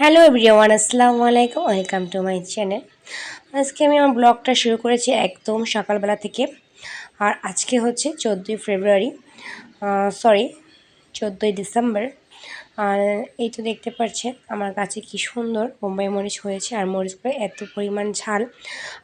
Hello everyone, আসসালামু আলাইকুম, welcome to my channel. আজকে আমি আমার ব্লগটা শুরু করেছি একদম সকালবেলা থেকে, আর আজকে হচ্ছে চোদ্দোই ফেব্রুয়ারি সরি চোদ্দোই ডিসেম্বর। আর এই তো দেখতে পাচ্ছেন, আমার কাছে কি সুন্দর বোম্বাই মরিচ হয়েছে, আর মরিচগুলো এত পরিমাণ ঝাল।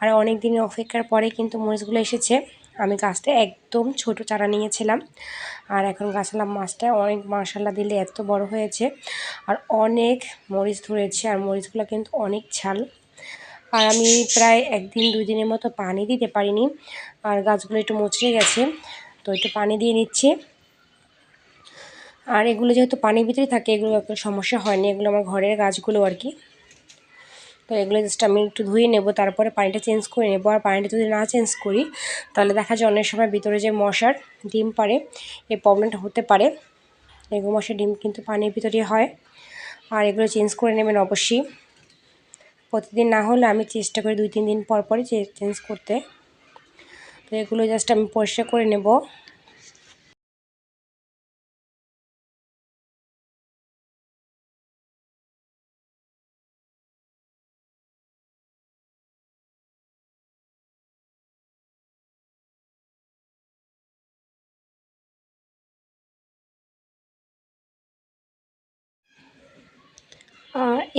আর অনেক দিনের অপেক্ষার পরে কিন্তু মরিচগুলো এসেছে। আমি গাছটা একদম ছোট চারা নিয়েছিলাম। আর এখন গাছলাম মাছটা অনেক মশালা দিলে এত বড় হয়েছে। আর অনেক মরিচ ধরেছে, আর মরিচগুলো কিন্তু অনেক ঝাল। আর আমি প্রায় একদিন দুই দিনের মতো পানি দিতে পারিনি। আর গাছগুলো একটু মুচড়ে গেছে, তো একটু পানি দিয়ে নিচ্ছি। আর এগুলো যেহেতু পানির ভিতরে থাকে, এগুলো সমস্যা হয়নি। এগুলো আমার ঘরের গাছগুলো আর কি। তো এগুলো জাস্ট আমি একটু ধুয়ে নেব, তারপরে পানিটা চেঞ্জ করে নেব। আর পানিটা যদি না চেঞ্জ করি, তাহলে দেখা যায় অনেক সময় ভিতরে যে মশার ডিম পারে, এই প্রবলেমটা হতে পারে। এগুলো মশার ডিম কিন্তু পানির ভিতরে হয়। আর এগুলো চেঞ্জ করে নেবেন অবশ্যই। প্রতিদিন না হলে আমি চেষ্টা করি দুই, তিন দিন পর পরে চেঞ্জ করতে। তো এগুলো জাস্ট আমি পরিষ্কার করে নেব।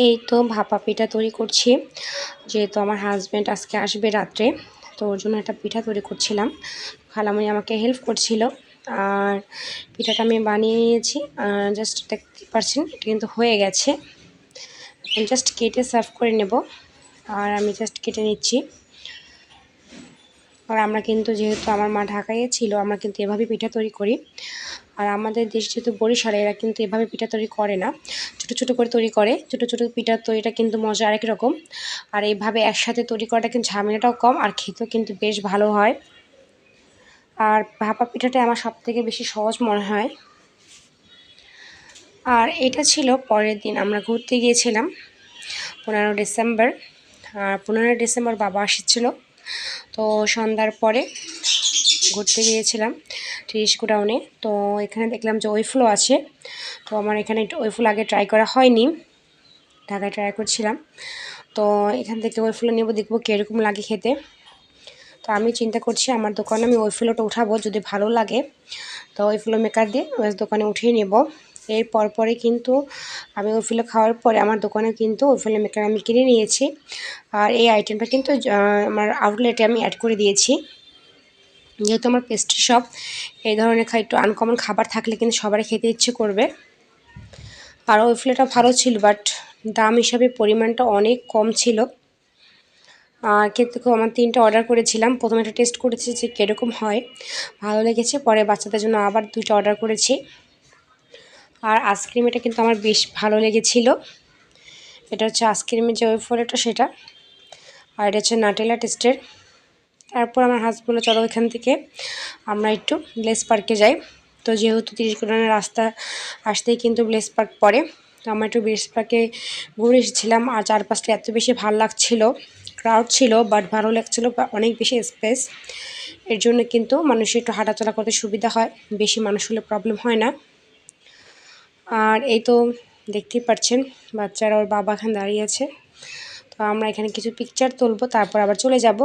এই তো ভাপা পিঠা তৈরি করছি। যেহেতু আমার হাজব্যান্ড আজকে আসবে রাত্রে, তো ওর জন্য একটা পিঠা তৈরি করছিলাম। খালামণি আমাকে হেল্প করছিল আর পিঠাটা আমি বানিয়ে নিয়েছি জাস্ট দেখতে পারছেন, এটা কিন্তু হয়ে গেছে। জাস্ট কেটে সার্ভ করে নেব। আর আমি জাস্ট কেটে নিচ্ছি। আর আমরা কিন্তু যেহেতু আমার মা ঢাকায় ছিল, আমরা কিন্তু এভাবেই পিঠা তৈরি করি। আর আমাদের দেশ যেহেতু বরিশালে, এরা কিন্তু এভাবে পিঠা তৈরি করে না। ছোটো ছোটো করে তৈরি করে, ছোটো ছোটো পিঠার তৈরিটা কিন্তু মজা আরেক রকম। আর এইভাবে একসাথে তৈরি করাটা কিন্তু ঝামেলাটাও কম আর খেতেও কিন্তু বেশ ভালো হয়। আর ভাপা পিঠাটা আমার সব থেকে বেশি সহজ মনে হয়। আর এটা ছিল পরের দিন, আমরা ঘুরতে গিয়েছিলাম। পনেরো ডিসেম্বর, আর পনেরোই ডিসেম্বর বাবা এসেছিল তো সন্ধ্যার পরে ঘুরতে গিয়েছিলাম ত্রিশ গোডাউনে। তো এখানে দেখলাম যে ওইফুলও আছে। তো আমার এখানে ওইফুল আগে ট্রাই করা হয়নি, ঢাকায় ট্রাই করছিলাম। তো এখান থেকে ওইফুলো নেব, দেখব কীরকম লাগে খেতে। তো আমি চিন্তা করছি আমার দোকানে আমি ওই ফুলোটা উঠাবো, যদি ভালো লাগে। তো ওই ফুলো মেকার দিয়ে ওই দোকানে উঠিয়ে নেব। এর পরে কিন্তু আমি ওই ফুলো খাওয়ার পরে আমার দোকানে কিন্তু ওই ফুলো মেকার আমি কিনে নিয়েছি। আর এই আইটেমটা কিন্তু আমার আউটলেটে আমি অ্যাড করে দিয়েছি। যেহেতু আমার পেস্ট্রি শপ এই ধরনের একটু আনকমন খাবার থাকলে কিন্তু সবারই খেতে ইচ্ছে করবে। আর ওই ফ্লেটা ভালো ছিল বাট দাম হিসাবে পরিমাণটা অনেক কম ছিল। আর কিন্তু আমার তিনটা অর্ডার করেছিলাম। প্রথমে একটা টেস্ট করেছি যে কীরকম হয়। ভালো লেগেছে, পরে বাচ্চাদের জন্য আবার দুইটা অর্ডার করেছি। আর আইসক্রিম এটা কিন্তু আমার বেশ ভালো লেগেছিল। এটা হচ্ছে আইসক্রিমের যে ওই ফলেটা সেটা। আর এটা হচ্ছে নাটেলা টেস্টের তারপর আমার হাজব্যান্ড চলো এখান থেকে আমরা একটু ব্লেস পার্কে যাই। তো যেহেতু তিরিশ কিলোমিটার রাস্তা, আসতেই কিন্তু ব্লেস পার্ক পড়ে। তো আমরা একটু ব্লেস পার্কে ঘুরে এসেছিলাম। আর চারপাশটা এত বেশি ভালো লাগছিল ক্রাউড ছিল বাট ভালো লাগছিল অনেক বেশি স্পেস এর জন্য কিন্তু মানুষের একটু হাঁটাচলা করতে সুবিধা হয়। বেশি মানুষ হলে প্রবলেম হয় না। আর এই তো দেখতেই পাচ্ছেন বাচ্চারা ওর বাবা এখানে দাঁড়িয়ে আছে। তো আমরা এখানে কিছু পিকচার তুলবো, তারপর আবার চলে যাব।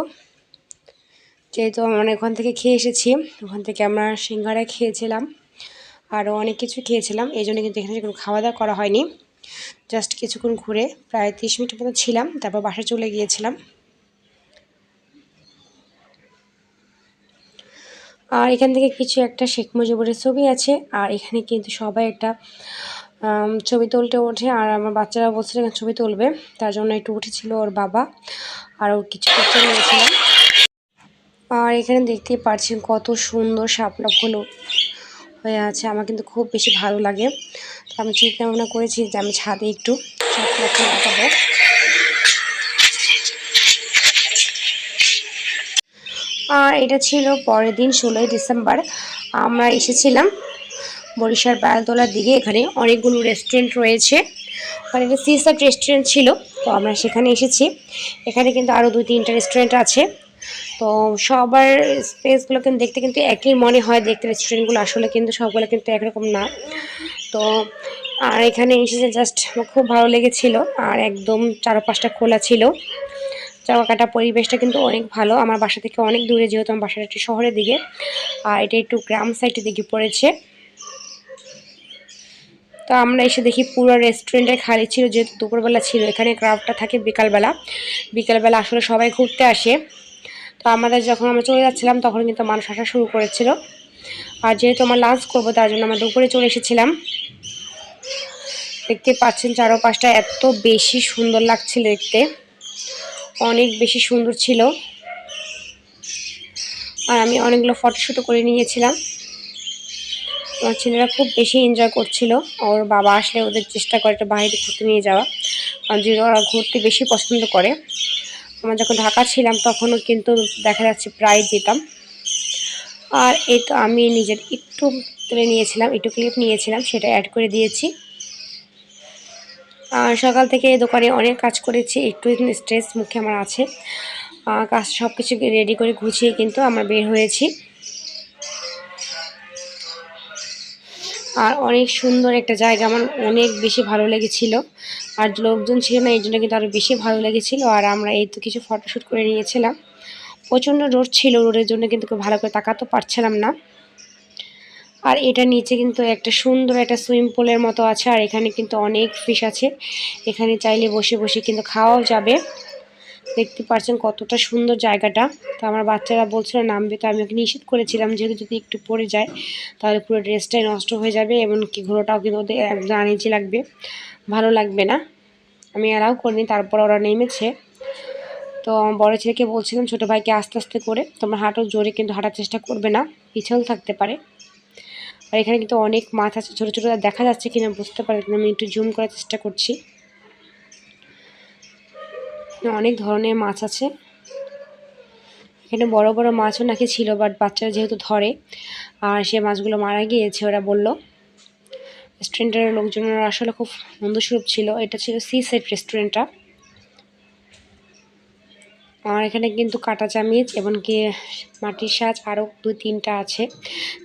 যেহেতু আমরা ওখান থেকে খেয়ে এসেছি, ওখান থেকে আমরা সিঙ্গারা খেয়েছিলাম, আরও অনেক কিছু খেয়েছিলাম, এই জন্য কিন্তু এখানে কোনো খাওয়া দাওয়া করা হয়নি। জাস্ট কিছুক্ষণ ঘুরে প্রায় তিরিশ মিনিট মতো ছিলাম, তারপর বাসায় চলে গিয়েছিলাম। আর এখান থেকে কিছু একটা শেখ মুজিবুরের ছবি আছে, আর এখানে কিন্তু সবাই একটা ছবি তুলতে ওঠে। আর আমার বাচ্চারা বলছিল এখানে ছবি তুলবে, তার জন্য একটু উঠেছিল ওর বাবা, আর ওর কিছু নিয়েছিলাম আর এখানে দেখতেই পাচ্ছেন কত সুন্দর শাপলা ফুলও হয়ে আছে, আমার কিন্তু খুব বেশি ভালো লাগে। আমি চিন্তা ভাবনা করেছি যে আমি ছাদে একটু শাপলা ফুল এটা ছিল পরের দিন, ষোলোই ডিসেম্বর। আমরা এসেছিলাম বরিশাল বায়ালতলার দিকে। এখানে অনেকগুলো রেস্টুরেন্ট রয়েছে। ওখানে একটা সিসার রেস্টুরেন্ট ছিল, তো আমরা সেখানে এসেছি। এখানে কিন্তু আরও দুই তিনটা রেস্টুরেন্ট আছে। তো সবার স্পেসগুলো কিন্তু দেখতে কিন্তু একই মনে হয়, দেখতে রেস্টুরেন্টগুলো আসলে কিন্তু সবগুলো কিন্তু একরকম না। তো, আর এখানে এসেছে জাস্ট খুব ভালো লেগেছিল। আর একদম চারপাশটা খোলা ছিল। চাওয়াকাটা পরিবেশটা কিন্তু অনেক ভালো। আমার বাসা থেকে অনেক দূরে যেহেতু আমার বাসাটা একটু শহরের দিকে। আর এটা একটু গ্রাম সাইডের দিকে পড়েছে। তো আমরা এসে দেখি পুরো রেস্টুরেন্টে খালি ছিল, যেহেতু দুপুরবেলা ছিল। এখানে ক্রাউডটা থাকে বিকালবেলা। বিকালবেলা আসলে সবাই ঘুরতে আসে। তো আমাদের যখন আমরা চলে যাচ্ছিলাম, তখন কিন্তু মানুষ আসা শুরু করেছিল। আর যেহেতু আমরা লাঞ্চ করব, তার জন্য আমরা দুপুরে চলে এসেছিলাম। দেখতে পাচ্ছেন চারোপাশটা এত বেশি সুন্দর লাগছিল দেখতে। অনেক বেশি সুন্দর ছিল। আর আমি অনেকগুলো ফটোশ্যুটও করে নিয়েছিলাম। আমার ছেলেরা খুব বেশি এনজয় করছিল। ওর বাবা আসলে ওদের চেষ্টা করে একটা বাইরে ঘুরতে নিয়ে যাওয়া। কারণ যেহেতু ওরা ঘুরতে বেশি পছন্দ করে। আমরা যখন ঢাকা ছিলাম তখনও কিন্তু দেখা যাচ্ছে প্রায় যেতাম। আর এই তো আমি নিজের একটু তুলে নিয়েছিলাম, একটু ক্লিপ নিয়েছিলাম, সেটা অ্যাড করে দিয়েছি। সকাল থেকে দোকানে অনেক কাজ করেছি, একটু স্ট্রেস মুখে আমার আছে। কাজ সব কিছু রেডি করে গুছিয়ে কিন্তু আমরা বের হয়েছি। আর অনেক সুন্দর একটা জায়গা, আমার অনেক বেশি ভালো লেগেছিল। আর লোকজন ছিল না, এই জন্য কিন্তু আরও বেশি ভালো লেগেছিল। আর আমরা এই তো কিছু ফটোশ্যুট করে নিয়েছিলাম। প্রচণ্ড রোড ছিল রোডের জন্য কিন্তু ভালো করে তাকাতে পারছিলাম না। আর এটা নিচে কিন্তু একটা সুন্দর একটা সুইমিং পুলের মতো আছে, আর এখানে কিন্তু অনেক ফিশ আছে। এখানে চাইলে বসে বসে কিন্তু খাওয়াও যাবে। দেখতে পাচ্ছেন কতটা সুন্দর জায়গাটা। তো আমার বাচ্চারা বলছিল নামবে, তো আমি ওকে নিষেধ করেছিলাম, যেহেতু যদি একটু পড়ে যায়, তাহলে পুরো ড্রেসটাই নষ্ট হয়ে যাবে, এমনকি ঘোড়োটাও কিন্তু ওদের একদম আনিজি লাগবে। ভালো লাগবে না। আমি এরাও করিনি, তারপর ওরা নেমেছে। তো বড় ছেলেকে বলছিলাম, ছোটো ভাইকে আস্তে আস্তে করে, তোমার হাঁটো, জোরে কিন্তু হাঁটার চেষ্টা করবে না, পিছল থাকতে পারে। আর এখানে কিন্তু অনেক মাছ আছে, ছোটো ছোটো দেখা যাচ্ছে কিনা, বুঝতে পারি আমি একটু জুম করার চেষ্টা করছি। অনেক ধরনের মাছ আছে। এখানে বড় বড় মাছও নাকি ছিল বাট বাচ্চারা যেহেতু ধরে, আর সে মাছগুলো মারা গিয়েছে, ওরা বলল। রেস্টুরেন্টের লোকজনের আসলে খুব মন্দস্বরূপ ছিল। এটা ছিল সি সেট রেস্টুরেন্টটা আর এখানে কিন্তু কাটা চামিচ এমনকি মাটির সাজ আরও দুই তিনটা আছে।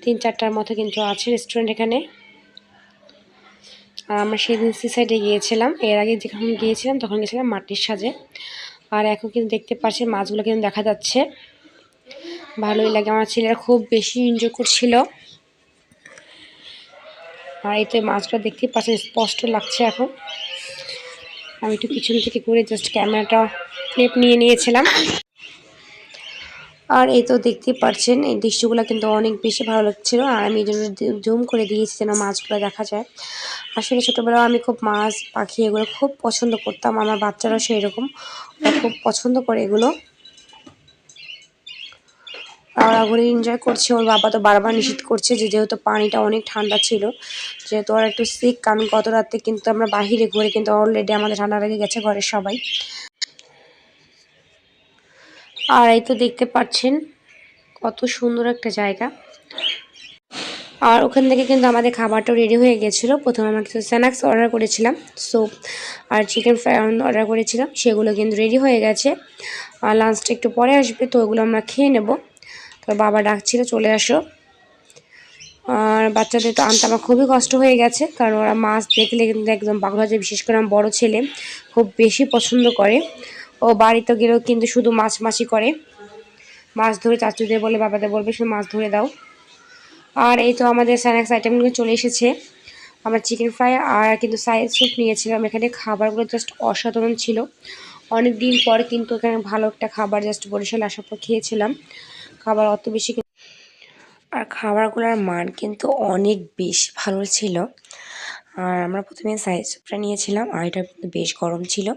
তিন চারটার মতো কিন্তু আছে রেস্টুরেন্ট এখানে। আর আমরা সেদিন সি সাইডে গিয়েছিলাম। এর আগে যখন গিয়েছিলাম তখন গেছিলাম মাটির সাজে। আর এখন কিন্তু দেখতে পাচ্ছি মাছগুলো কিন্তু দেখা যাচ্ছে। ভালোই লাগে। আমার ছেলেরা খুব বেশি এনজয় করছিল। আর এই তো মাছগুলো দেখতে পাচ্ছেন, স্পষ্ট লাগছে এখন। আমি একটু পিছন থেকে করে জাস্ট ক্যামেরাটা ক্লিপ নিয়ে নিয়েছিলাম। আর এই তো দেখতে পাচ্ছেন এই দৃশ্যগুলো কিন্তু অনেক বেশি ভালো লাগছিল। আর আমি এই জন্য জুম করে দিয়েছি যেন মাছগুলো দেখা যায়। আসলে ছোটোবেলাও আমি খুব মাছ, পাখি এগুলো খুব পছন্দ করতাম। আমার বাচ্চারাও সেই রকম খুব পছন্দ করে এগুলো। আর ঘুরে এনজয় করছে। ওর বাবা তো বারবার নিষেধ করছে যে যেহেতু পানিটা অনেক ঠান্ডা ছিল, যেহেতু ওরা একটু সিক কারণ গত রাতে কিন্তু আমরা বাহিরে ঘুরে কিন্তু অলরেডি আমাদের ঠান্ডা লেগে গেছে ঘরের সবাই। আর এই তো দেখতে পাচ্ছেন, কত সুন্দর একটা জায়গা। আর ওখান থেকে কিন্তু আমাদের খাবারটাও রেডি হয়ে গেছিল। প্রথমে আমরা কিছু স্ন্যাক্স অর্ডার করেছিলাম সোপ আর চিকেন ফ্রাই অর্ডার করেছিলাম, সেগুলো কিন্তু রেডি হয়ে গেছে। আর লাঞ্চটা একটু পরে আসবে, তো ওগুলো আমরা খেয়ে নেব। তো বাবা ডাকছিল, চলে আসো। আর বাচ্চাদের তো আনতে আমার খুবই কষ্ট হয়ে গেছে, কারণ ওরা মাছ দেখলে কিন্তু একদম পাগল হয়ে বিশেষ করে আমার বড়ো ছেলে, খুব বেশি পছন্দ করে। ও বাড়িতে গেলেও কিন্তু শুধু মাছ মাছি করে। মাছ ধরে চাচুদের বলে, বাবাদের বলবে শুধু মাছ ধরে দাও। আর এই তো আমাদের স্ন্যাক্স আইটেমগুলো চলে এসেছে। আমরা চিকেন ফ্রাই আর কিন্তু সাইড স্যুপ নিয়েছিলাম। এখানে খাবারগুলো জাস্ট অসাধারণ ছিল। অনেক দিন পর কিন্তু এখানে ভালো একটা খাবার জাস্ট বরিশাল আসার পর খেয়েছিলাম। খাবার অত বেশি আর খাবারগুলোর মান কিন্তু অনেক বেশি ভালো ছিল। আর আমরা প্রথমে সাইজ স্যুপটা নিয়েছিলাম আর এটা বেশ গরম ছিল।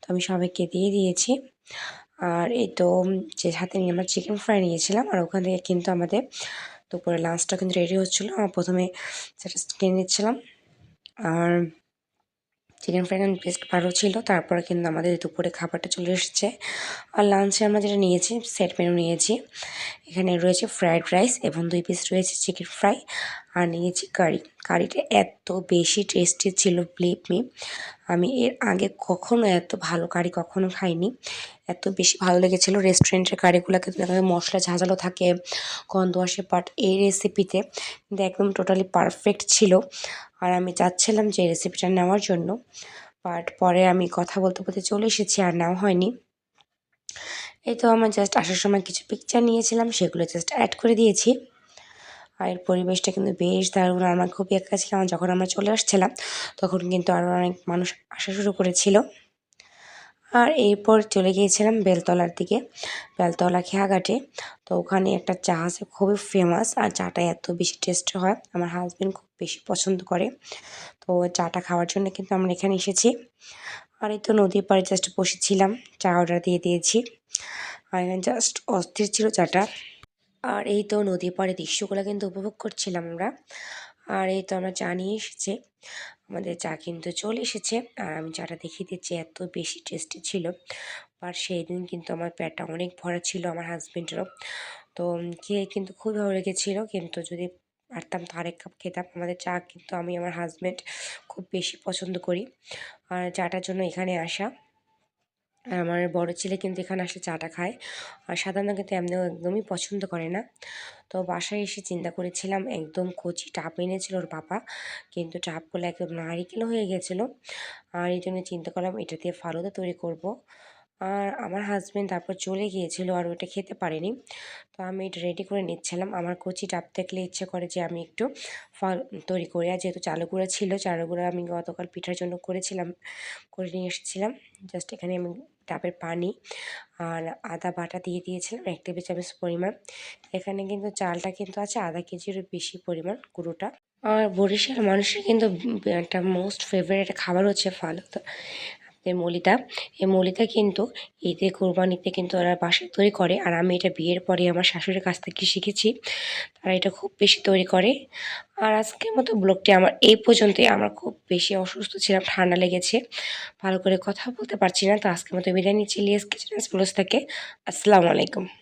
তো আমি সবাইকে দিয়ে দিয়েছি। আর এই তো যে হাতে নিয়ে আমরা চিকেন ফ্রাই নিয়েছিলাম আর ওখান থেকে কিন্তু আমাদের দুপুরে লাঞ্চটা কিন্তু রেডি হচ্ছিল। আমার প্রথমে সেটা কিনে নিচ্ছিলাম। আর চিকেন ফ্রাই বেশ ভালো ছিল। তারপরে কিন্তু আমাদের দুপুরে খাবারটা চলে এসেছে। আর লাঞ্চে আমরা যেটা নিয়েছি সেট মেনু নিয়েছি। এখানে রয়েছে ফ্রায়েড রাইস এবং দুই পিস রয়েছে চিকেন ফ্রাই আর নিয়েছি কারি কারিটা এত বেশি টেস্টি ছিল বিলিভ মি আমি এর আগে কখনো এত ভালো কারি কখনো খাইনি। এত বেশি ভালো লেগেছিলো রেস্টুরেন্টের কারিগুলোকে। দেখা যায় মশলা ঝাঁঝালো থাকে, গন্ধ আসে বাট এই রেসিপিতে কিন্তু একদম টোটালি পারফেক্ট ছিল। আর আমি চাচ্ছিলাম যে রেসিপিটা নেওয়ার জন্য বাট পরে আমি কথা বলতে বলতে চলে এসেছি, আর নেওয়া হয়নি। এই তো, আমার জাস্ট আসার সময় কিছু পিকচার নিয়েছিলাম, সেগুলো জাস্ট অ্যাড করে দিয়েছি। আর এর পরিবেশটা কিন্তু বেশ দারুণ। আমার খুবই একা ছিলাম যখন আমরা চলে আসছিলাম, তখন কিন্তু আরও অনেক মানুষ আসা শুরু করেছিল। আর এরপর চলে গিয়েছিলাম বেলতলার দিকে, বেলতলা খেয়াঘাটে। তো ওখানে একটা চা আছে, খুবই ফেমাস আর চাটা এত বেশি টেস্ট হয়, আমার হাজব্যান্ড খুব বেশি পছন্দ করে। তো চাটা খাওয়ার জন্য কিন্তু আমরা এখানে এসেছি। আর এই তো নদীর পাড়ে জাস্ট বসেছিলাম, চা অর্ডার দিয়ে দিয়েছি। আর জাস্ট অস্থির ছিল চাটা। আর এই তো নদীর পাড়ে দৃশ্যগুলো কিন্তু উপভোগ করছিলাম আমরা। আর এই তো আমরা চা নিয়ে এসেছি। আমাদের চা কিন্তু চলে এসেছে। আর আমি চাটা দেখিয়ে দিচ্ছি, এত বেশি টেস্টি ছিল। আর সেই দিন কিন্তু আমার পেটটা অনেক ভরা ছিল আমার হাজব্যান্ডেরও তো খেয়ে কিন্তু খুবই ভালো লেগেছিলো। কিন্তু যদি পারতাম তো আরেক কাপ খেতাম। আমাদের চা কিন্তু আমি আমার হাজব্যান্ড খুব বেশি পছন্দ করি। আর চাটার জন্য এখানে আসা। আর আমার বড় ছেলে কিন্তু এখানে আসলে চাটা খায়। আর সাধারণত কিন্তু এমনিও একদমই পছন্দ করে না। তো বাসায় এসে চিন্তা করেছিলাম, একদম কচি টাপ এনেছিল ওর বাবা। কিন্তু টাপগুলো একদম নারিকেল হয়ে গেছিল। আর এই জন্য চিন্তা করলাম এটা দিয়ে ফালুদা তৈরি করব। আর আমার হাজব্যান্ড তারপর চলে গিয়েছিল আর ওটা খেতে পারেনি। তো আমি এটা রেডি করে নিচ্ছিলাম। আমার কচি ডাব দেখলে ইচ্ছে করে যে আমি একটু ফল তৈরি করি। আর যেহেতু চালু গুঁড়া ছিল চালু গুঁড়া আমি গতকাল পিঠার জন্য করেছিলাম, করে নিয়ে এসেছিলাম। জাস্ট এখানে আমি ডাবের পানি আর আদা বাটা দিয়ে দিয়েছিলাম। এক টেবিল চামচ পরিমাণ। এখানে কিন্তু চালটা কিন্তু আছে আধা কেজিরও বেশি পরিমাণ গুঁড়োটা। আর বরিশাল মানুষের কিন্তু একটা মোস্ট ফেভারিট খাবার হচ্ছে ফালুদা। এই মলিতা এই মলিতা কিন্তু ঈদে কোরবানিতে কিন্তু ওরা বাসা তৈরি করে। আর আমি এটা বিয়ের পরে আমার শাশুড়ির কাছ থেকে শিখেছি। তারা এটা খুব বেশি তৈরি করে। আর আজকের মতো ব্লগটি আমার এই পর্যন্তই। আমার খুব বেশি অসুস্থ ছিলাম, ঠান্ডা লেগেছে। ভালো করে কথা বলতে পারছি না। তো আজকের মতো বিদায় নিচ্ছি। লিয়েস কিচেন প্লস থেকে। আসসালামু আলাইকুম।